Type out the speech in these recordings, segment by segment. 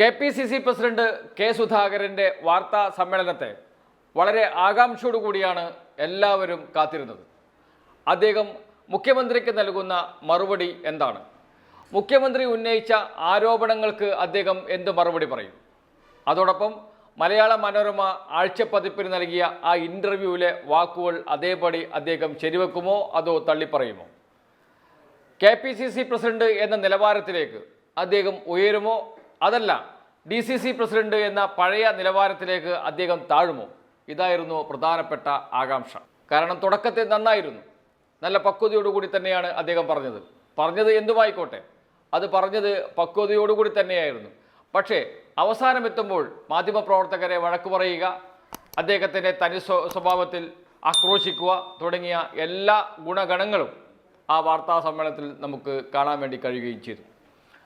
K P C C president K സുധാകരന്റെ വാർത്താ സമ്മേളനത്തെ വളരെ ആകാംക്ഷയോടുകൂടിയാണ് എല്ലാവരും കാത്തിരുന്നത്. അദ്ദേഹം മുഖ്യമന്ത്രിക്ക് നൽകുന്ന മറുപടി എന്താണ്? മുഖ്യമന്ത്രി ഉന്നയിച്ച ആരോപണങ്ങൾക്ക് അദ്ദേഹം എന്ത് മറുപടി പറയും? അതോടൊപ്പം മലയാള മനോരമ ആഴ്ചപ്പതിപ്പിന് നൽകിയ ആ ഇന്റർവ്യൂവിലെ വാക്കുകൾ അതേപടി അദ്ദേഹം ശരിവെക്കുമോ? അതോ തള്ളിപ്പറയുമോ? K P C C president എന്ന നിലവാരത്തിലേക്ക് അദ്ദേഹം ഉയരുമോ? അതല്ല ഡി സി സി പ്രസിഡന്റ് എന്ന പഴയ നിലവാരത്തിലേക്ക് അദ്ദേഹം താഴുമോ? ഇതായിരുന്നു പ്രധാനപ്പെട്ട ആകാംക്ഷ. കാരണം തുടക്കത്തെ നന്നായിരുന്നു. നല്ല പക്വതയോടുകൂടി തന്നെയാണ് അദ്ദേഹം പറഞ്ഞത്. പറഞ്ഞത് എന്തുമായിക്കോട്ടെ? അത് പറഞ്ഞത് പക്വതയോടുകൂടി തന്നെയായിരുന്നു. പക്ഷേ അവസാനം എത്തുമ്പോൾ മാധ്യമപ്രവർത്തകരെ വഴക്കു പറയുക അദ്ദേഹത്തിന്റെ തനി സ്വ- സ്വഭാവത്തിൽ ആക്രോശിക്കുക തുടങ്ങിയ എല്ലാ ഗുണഗണങ്ങളും ആ വാർത്താ സമ്മേളനത്തിൽ നമുക്ക് കാണാൻ വേണ്ടി കഴിയുകയും ചെയ്തു.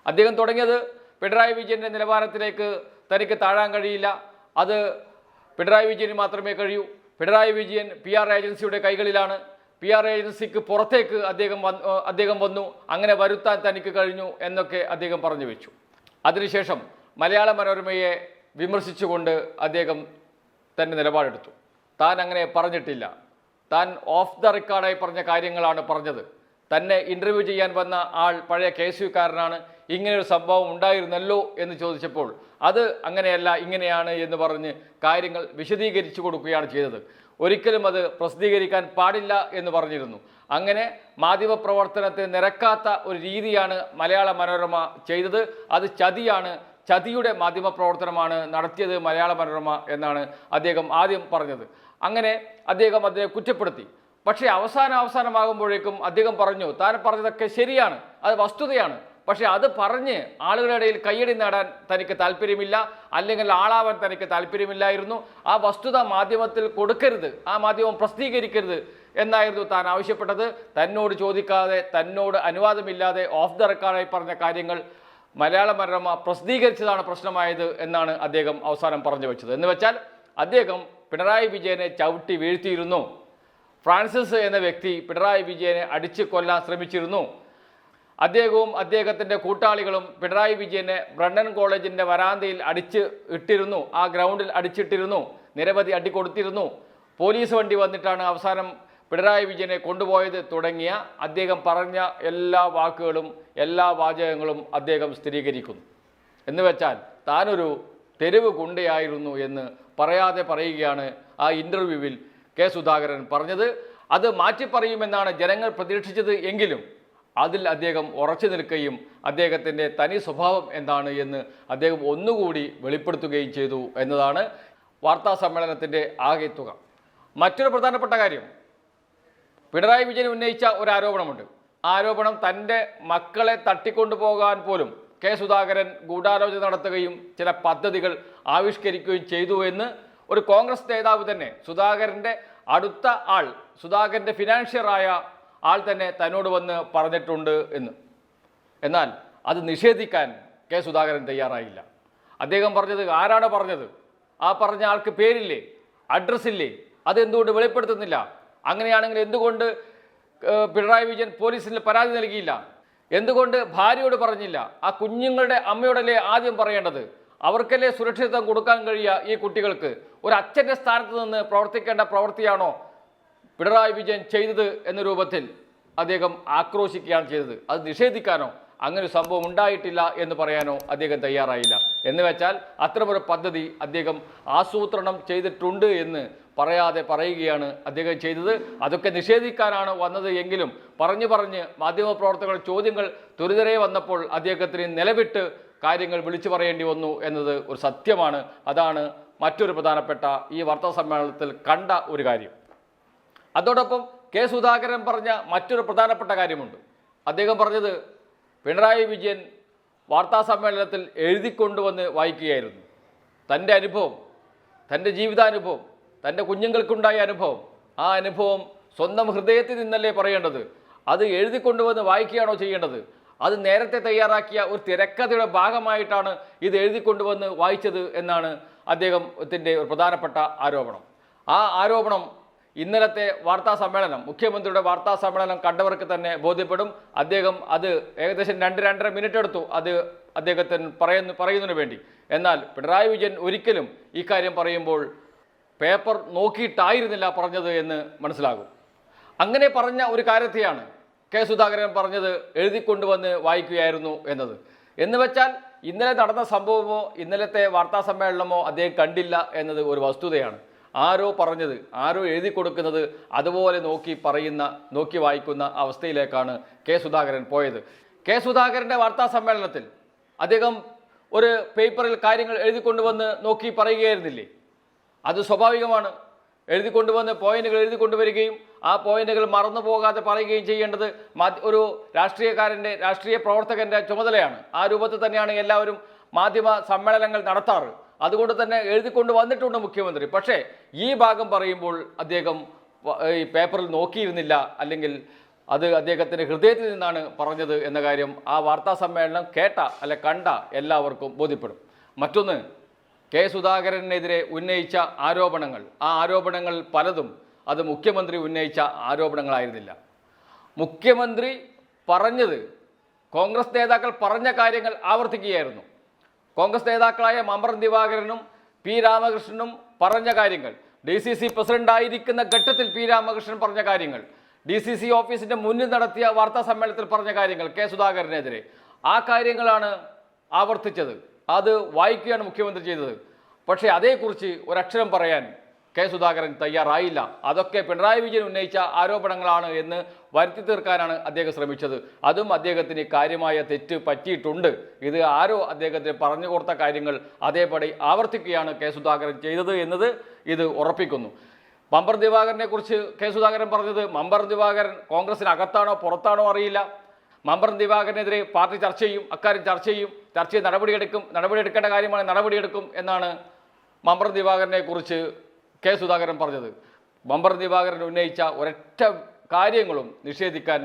അദ്ദേഹം തുടങ്ങിയത് പിണറായി വിജയന്റെ നിലവാരത്തിലേക്ക് തനിക്ക് താഴാൻ കഴിയില്ല. അത് പിണറായി വിജയന് മാത്രമേ കഴിയൂ. പിണറായി വിജയൻ പി ആർ ഏജൻസിയുടെ കൈകളിലാണ്. പി ആർ ഏജൻസിക്ക് പുറത്തേക്ക് അദ്ദേഹം അദ്ദേഹം വന്നു. അങ്ങനെ വരുത്താൻ തനിക്ക് കഴിഞ്ഞു എന്നൊക്കെ അദ്ദേഹം പറഞ്ഞു വെച്ചു. അതിനുശേഷം മലയാള മനോരമയെ വിമർശിച്ചുകൊണ്ട് അദ്ദേഹം തന്റെ നിലപാടെടുത്തു. താൻ അങ്ങനെ പറഞ്ഞിട്ടില്ല. താൻ ഓഫ് ദ റെക്കോർഡായി പറഞ്ഞ കാര്യങ്ങളാണ് പറഞ്ഞത്. തന്നെ ഇന്റർവ്യൂ ചെയ്യാൻ വന്ന ആൾ പഴയ കെ എസ് ഒരു സംഭവം ഉണ്ടായിരുന്നല്ലോ എന്ന് ചോദിച്ചപ്പോൾ അത് അങ്ങനെയല്ല ഇങ്ങനെയാണ് എന്ന് പറഞ്ഞ് കാര്യങ്ങൾ വിശദീകരിച്ചു കൊടുക്കുകയാണ് ചെയ്തത്. ഒരിക്കലും അത് പ്രസിദ്ധീകരിക്കാൻ പാടില്ല എന്ന് പറഞ്ഞിരുന്നു. അങ്ങനെ മാധ്യമപ്രവർത്തനത്തെ നിരക്കാത്ത ഒരു രീതിയാണ് മലയാള മനോരമ ചെയ്തത്. അത് ചതിയാണ് ചതിയുടെ മാധ്യമപ്രവർത്തനമാണ് നടത്തിയത് മലയാള മനോരമ എന്നാണ് അദ്ദേഹം ആദ്യം പറഞ്ഞത്. അങ്ങനെ അദ്ദേഹം അതിനെ കുറ്റപ്പെടുത്തി. പക്ഷേ അവസാന അവസാനമാകുമ്പോഴേക്കും അദ്ദേഹം പറഞ്ഞു താൻ പറഞ്ഞതൊക്കെ ശരിയാണ് അത് വസ്തുതയാണ്. പക്ഷേ അത് പറഞ്ഞ് ആളുകളുടെ ഇടയിൽ കയ്യടി നേടാൻ തനിക്ക് താല്പര്യമില്ല അല്ലെങ്കിൽ ആളാവാൻ തനിക്ക് താല്പര്യമില്ലായിരുന്നു. ആ വസ്തുത മാധ്യമത്തിൽ കൊടുക്കരുത് ആ മാധ്യമം പ്രസിദ്ധീകരിക്കരുത് എന്നായിരുന്നു താൻ ആവശ്യപ്പെട്ടത്. തന്നോട് ചോദിക്കാതെ തന്നോട് അനുവാദമില്ലാതെ ഓഫ് ദ റെക്കോർഡായി പറഞ്ഞ കാര്യങ്ങൾ മലയാള മനോരമ പ്രസിദ്ധീകരിച്ചതാണ് പ്രശ്നമായത് എന്നാണ് അദ്ദേഹം അവസാനം പറഞ്ഞു വെച്ചത്. എന്ന് വെച്ചാൽ അദ്ദേഹം പിണറായി വിജയനെ ചവിട്ടി വീഴ്ത്തിയിരുന്നു. ഫ്രാൻസിസ് എന്ന വ്യക്തി പിണറായി വിജയനെ അടിച്ചു കൊല്ലാൻ ശ്രമിച്ചിരുന്നു. അദ്ദേഹവും അദ്ദേഹത്തിന്റെ കൂട്ടാളികളും പിണറായി വിജയനെ ബ്രണ്ണൻ കോളേജിന്റെ വരാന്തയിൽ അടിച്ച് ഇട്ടിരുന്നു. ആ ഗ്രൗണ്ടിൽ അടിച്ചിട്ടിരുന്നു. നിരവധി അടി കൊടുത്തിരുന്നു. പോലീസ് വണ്ടി വന്നിട്ടാണ് അവസാനം പിണറായി വിജയനെ കൊണ്ടുപോയത് തുടങ്ങിയ അദ്ദേഹം പറഞ്ഞ എല്ലാ വാക്കുകളും എല്ലാ വാചകങ്ങളും അദ്ദേഹം സ്ഥിരീകരിക്കുന്നു. എന്ന് വെച്ചാൽ താനൊരു തെരുവ് ഗുണ്ടയായിരുന്നു എന്ന് പറയാതെ പറയുകയാണ് ആ ഇന്റർവ്യൂവിൽ കെ സുധാകരൻ പറഞ്ഞത്. അത് മാറ്റി പറയുമെന്നാണ് ജനങ്ങൾ പ്രതീക്ഷിച്ചത് എങ്കിലും അതിൽ അദ്ദേഹം ഉറച്ചു നിൽക്കുകയും അദ്ദേഹത്തിന്റെ തനി സ്വഭാവം എന്താണ് എന്ന് അദ്ദേഹം ഒന്നുകൂടി വെളിപ്പെടുത്തുകയും ചെയ്തു എന്നതാണ് വാർത്താ സമ്മേളനത്തിന്റെ ആകെ തുക. മറ്റൊരു പ്രധാനപ്പെട്ട കാര്യം പിണറായി വിജയൻ ഉന്നയിച്ച ഒരു ആരോപണമുണ്ട്. ആരോപണം തന്റെ മക്കളെ തട്ടിക്കൊണ്ടുപോകാൻ പോലും കെ സുധാകരൻ ഗൂഢാലോചന നടത്തുകയും ചില പദ്ധതികൾ ആവിഷ്കരിക്കുകയും ചെയ്തു എന്ന് ഒരു കോൺഗ്രസ് നേതാവ് തന്നെ സുധാകരന്റെ അടുത്ത ആൾ സുധാകരന്റെ ഫിനാൻഷ്യറായ ആൾ തന്നെ തന്നോട് വന്ന് പറഞ്ഞിട്ടുണ്ട് എന്ന്. എന്നാൽ അത് നിഷേധിക്കാൻ കെ സുധാകരൻ തയ്യാറായില്ല. അദ്ദേഹം പറഞ്ഞത് ആരാണ് പറഞ്ഞത്? ആ പറഞ്ഞ ആൾക്ക് പേരില്ലേ? അഡ്രസ്സില്ലേ അതെന്തുകൊണ്ട് വെളിപ്പെടുത്തുന്നില്ല? അങ്ങനെയാണെങ്കിൽ എന്തുകൊണ്ട് പിണറായി വിജയൻ പോലീസിൽ പരാതി നൽകിയില്ല? എന്തുകൊണ്ട് ഭാര്യയോട് പറഞ്ഞില്ല? ആ കുഞ്ഞുങ്ങളുടെ അമ്മയോടല്ലേ ആദ്യം പറയേണ്ടത്? അവർക്കല്ലേ സുരക്ഷിതത്വം കൊടുക്കാൻ കഴിയുക ഈ കുട്ടികൾക്ക്? ഒരു അച്ഛന്റെ സ്ഥാനത്ത് നിന്ന് പ്രവർത്തിക്കേണ്ട പ്രവൃത്തിയാണോ? പിണറായി വിജയൻ ചെയ്തത് എന്ന രൂപത്തിൽ അദ്ദേഹം ആക്രോശിക്കുകയാണ് ചെയ്തത്. അത് നിഷേധിക്കാനോ അങ്ങനെ സംഭവം ഉണ്ടായിട്ടില്ല എന്ന് പറയാനോ അദ്ദേഹം തയ്യാറായില്ല. എന്ന് വെച്ചാൽ അത്തരമൊരു പദ്ധതി അദ്ദേഹം ആസൂത്രണം ചെയ്തിട്ടുണ്ട് എന്ന് പറയാതെ പറയുകയാണ് അദ്ദേഹം ചെയ്തത്. അതൊക്കെ നിഷേധിക്കാനാണ് വന്നത് എങ്കിലും പറഞ്ഞു പറഞ്ഞ് മാധ്യമപ്രവർത്തകർ ചോദ്യങ്ങൾ തുരിതരെ വന്നപ്പോൾ അദ്ദേഹത്തിന് നിലവിട്ട് കാര്യങ്ങൾ വിളിച്ചു പറയേണ്ടി വന്നു എന്നത് ഒരു സത്യമാണ്. അതാണ് മറ്റൊരു പ്രധാനപ്പെട്ട ഈ വാർത്താ സമ്മേളനത്തിൽ കണ്ട ഒരു കാര്യം. അതോടൊപ്പം കെ സുധാകരൻ പറഞ്ഞ മറ്റൊരു പ്രധാനപ്പെട്ട കാര്യമുണ്ട്. അദ്ദേഹം പറഞ്ഞത് പിണറായി വിജയൻ വാർത്താ സമ്മേളനത്തിൽ എഴുതിക്കൊണ്ടുവന്ന് വായിക്കുകയായിരുന്നു. തന്റെ അനുഭവം തന്റെ ജീവിതാനുഭവം തന്റെ കുഞ്ഞുങ്ങൾക്കുണ്ടായ അനുഭവം ആ അനുഭവം സ്വന്തം ഹൃദയത്തിൽ നിന്നല്ലേ പറയേണ്ടത്? അത് എഴുതിക്കൊണ്ടുവന്ന് വായിക്കുകയാണോ ചെയ്യേണ്ടത്? അത് നേരത്തെ തയ്യാറാക്കിയ ഒരു തിരക്കഥയുടെ ഭാഗമായിട്ടാണ് ഇത് എഴുതിക്കൊണ്ടുവന്ന് വായിച്ചത് എന്നാണ് അദ്ദേഹത്തിന്റെ ഒരു പ്രധാനപ്പെട്ട ആരോപണം. ആ ആരോപണം ഇന്നലത്തെ വാർത്താ സമ്മേളനം മുഖ്യമന്ത്രിയുടെ വാർത്താ സമ്മേളനം കണ്ടവർക്ക് തന്നെ ബോധ്യപ്പെടും. അദ്ദേഹം അത് ഏകദേശം രണ്ട് രണ്ടര മിനിറ്റ് എടുത്തു അത് അദ്ദേഹത്തിന് പറയുന്നു പറയുന്നതിന് വേണ്ടി. എന്നാൽ പിണറായി വിജയൻ ഒരിക്കലും ഇക്കാര്യം കാര്യം പറയുമ്പോൾ പേപ്പർ നോക്കിയിട്ടായിരുന്നില്ല പറഞ്ഞത് എന്ന് മനസ്സിലാകും. അങ്ങനെ പറഞ്ഞ ഒരു കാര്യത്തെയാണ് കെ സുധാകരൻ പറഞ്ഞത് എഴുതിക്കൊണ്ടുവന്ന് വായിക്കുകയായിരുന്നു എന്നത്. എന്ന് വെച്ചാൽ ഇന്നലെ നടന്ന സംഭവമോ ഇന്നലത്തെ വാർത്താ സമ്മേളനമോ അദ്ദേഹം കണ്ടില്ല എന്നത് ഒരു വസ്തുതയാണ്. ആരോ പറഞ്ഞത് ആരോ എഴുതി കൊടുക്കുന്നത് അതുപോലെ നോക്കി പറയുന്ന നോക്കി വായിക്കുന്ന അവസ്ഥയിലേക്കാണ് കെ സുധാകരൻ പോയത്. കെ സുധാകരന്റെ വാർത്താ സമ്മേളനത്തിൽ അദ്ദേഹം ഒരു പേപ്പറിൽ കാര്യങ്ങൾ എഴുതി കൊണ്ടുവന്ന് നോക്കി പറയുകയായിരുന്നില്ലേ? അത് സ്വാഭാവികമാണ്. എഴുതി കൊണ്ടുവന്ന് പോയിന്റുകൾ എഴുതി കൊണ്ടുവരികയും ആ പോയിന്റുകൾ മറന്നു പോകാതെ പറയുകയും ചെയ്യേണ്ടത് ഒരു രാഷ്ട്രീയക്കാരന്റെ രാഷ്ട്രീയ പ്രവർത്തകന്റെ ചുമതലയാണ്. ആ രൂപത്തിൽ തന്നെയാണ് എല്ലാവരും മാധ്യമ സമ്മേളനങ്ങൾ നടത്താറ്. അതുകൊണ്ട് തന്നെ എഴുതിക്കൊണ്ട് വന്നിട്ടുണ്ട് മുഖ്യമന്ത്രി. പക്ഷേ ഈ ഭാഗം പറയുമ്പോൾ അദ്ദേഹം ഈ പേപ്പറിൽ നോക്കിയിരുന്നില്ല. അല്ലെങ്കിൽ അത് അദ്ദേഹത്തിന്റെ ഹൃദയത്തിൽ നിന്നാണ് പറഞ്ഞത് എന്ന കാര്യം ആ വാർത്താ സമ്മേളനം കേട്ട അല്ലെ കണ്ട എല്ലാവർക്കും ബോധ്യപ്പെടും. മറ്റൊന്ന് കെ സുധാകരനെതിരെ ഉന്നയിച്ച ആരോപണങ്ങൾ. ആ ആരോപണങ്ങൾ പലതും അത് മുഖ്യമന്ത്രി ഉന്നയിച്ച ആരോപണങ്ങളായിരുന്നില്ല. മുഖ്യമന്ത്രി പറഞ്ഞത് കോൺഗ്രസ് നേതാക്കൾ പറഞ്ഞ കാര്യങ്ങൾ ആവർത്തിക്കുകയായിരുന്നു. കോൺഗ്രസ് നേതാക്കളായ മമ്പറം ദിവാകരനും പി രാമകൃഷ്ണനും പറഞ്ഞ കാര്യങ്ങൾ. ഡി സി സി പ്രസിഡന്റായിരിക്കുന്ന ഘട്ടത്തിൽ പി രാമകൃഷ്ണൻ പറഞ്ഞ കാര്യങ്ങൾ. ഡി സി സി ഓഫീസിന്റെ മുന്നിൽ നടത്തിയ വാർത്താ സമ്മേളനത്തിൽ പറഞ്ഞ കാര്യങ്ങൾ കെ സുധാകരനെതിരെ. ആ കാര്യങ്ങളാണ് ആവർത്തിച്ചത്. അത് വായിക്കുകയാണ് മുഖ്യമന്ത്രി ചെയ്തത്. പക്ഷേ അതേക്കുറിച്ച് ഒരക്ഷരം പറയാൻ കെ സുധാകരൻ തയ്യാറായില്ല. അതൊക്കെ പിണറായി വിജയൻ ഉന്നയിച്ച ആരോപണങ്ങളാണ് എന്ന് വരുത്തി തീർക്കാനാണ് അദ്ദേഹം ശ്രമിച്ചത്. അതും അദ്ദേഹത്തിന് കാര്യമായ തെറ്റ് പറ്റിയിട്ടുണ്ട്. ഇത് ആരോ അദ്ദേഹത്തിന് പറഞ്ഞു കൊടുത്ത കാര്യങ്ങൾ അതേപടി ആവർത്തിക്കുകയാണ് കെ സുധാകരൻ ചെയ്തത് എന്നത് ഇത് ഉറപ്പിക്കുന്നു. മമ്പർ ദിവാകരനെ കുറിച്ച് കെ സുധാകരൻ പറഞ്ഞത് മമ്പർ ദിവാകരൻ കോൺഗ്രസിന് അകത്താണോ പുറത്താണോ അറിയില്ല. മമ്പർ ദിവാകരനെതിരെ പാർട്ടി ചർച്ച ചെയ്യും അക്കാര്യം ചർച്ച ചെയ്യും. ചർച്ച ചെയ്ത് നടപടിയെടുക്കും നടപടിയെടുക്കേണ്ട കാര്യമാണ് നടപടിയെടുക്കും എന്നാണ് മമ്പർ ദിവാകരനെ കുറിച്ച് കെ സുധാകരൻ പറഞ്ഞത്. ബംബർ ദിവാകരൻ ഉന്നയിച്ച ഒരൊറ്റ കാര്യങ്ങളും നിഷേധിക്കാൻ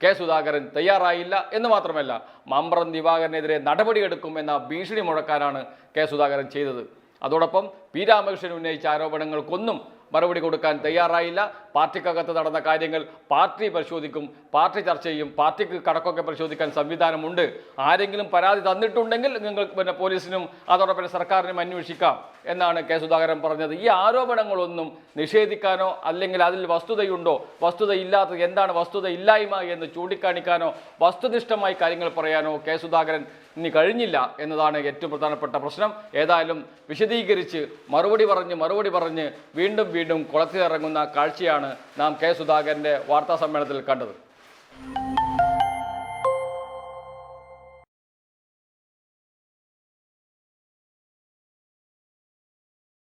കെ സുധാകരൻ തയ്യാറായില്ല എന്ന് മാത്രമല്ല മമ്പ്രം ദിവാകരനെതിരെ നടപടിയെടുക്കും എന്ന ഭീഷണി മുഴക്കാനാണ് കെ സുധാകരൻ ചെയ്തത്. അതോടൊപ്പം പി രാമകൃഷ്ണൻ ഉന്നയിച്ച ആരോപണങ്ങൾക്കൊന്നും മറുപടി കൊടുക്കാൻ തയ്യാറായില്ല. പാർട്ടിക്കകത്ത് നടന്ന കാര്യങ്ങൾ പാർട്ടി പരിശോധിക്കും പാർട്ടി ചർച്ച ചെയ്യും പാർട്ടിക്ക് കണക്കൊക്കെ പരിശോധിക്കാൻ സംവിധാനമുണ്ട്. ആരെങ്കിലും പരാതി തന്നിട്ടുണ്ടെങ്കിൽ നിങ്ങൾ പിന്നെ പോലീസിനും അതോടൊപ്പം സർക്കാരിനും അന്വേഷിക്കാം എന്നാണ് കെ സുധാകരൻ പറഞ്ഞത്. ഈ ആരോപണങ്ങളൊന്നും നിഷേധിക്കാനോ അല്ലെങ്കിൽ അതിൽ വസ്തുതയുണ്ടോ വസ്തുതയില്ലാത്തത് എന്താണ് വസ്തുത ഇല്ലായ്മ എന്ന് ചൂണ്ടിക്കാണിക്കാനോ വസ്തുനിഷ്ഠമായി കാര്യങ്ങൾ പറയാനോ കെ സുധാകരൻ ഇനി കഴിഞ്ഞില്ല എന്നതാണ് ഏറ്റവും പ്രധാനപ്പെട്ട പ്രശ്നം. ഏതായാലും വിശദീകരിച്ച് മറുപടി പറഞ്ഞ് മറുപടി പറഞ്ഞ് വീണ്ടും വീണ്ടും കുളത്തിലിറങ്ങുന്ന കാഴ്ചയാണ് നാം കെ സുധാകരന്റെ വാർത്താ സമ്മേളനത്തിൽ കണ്ടത്.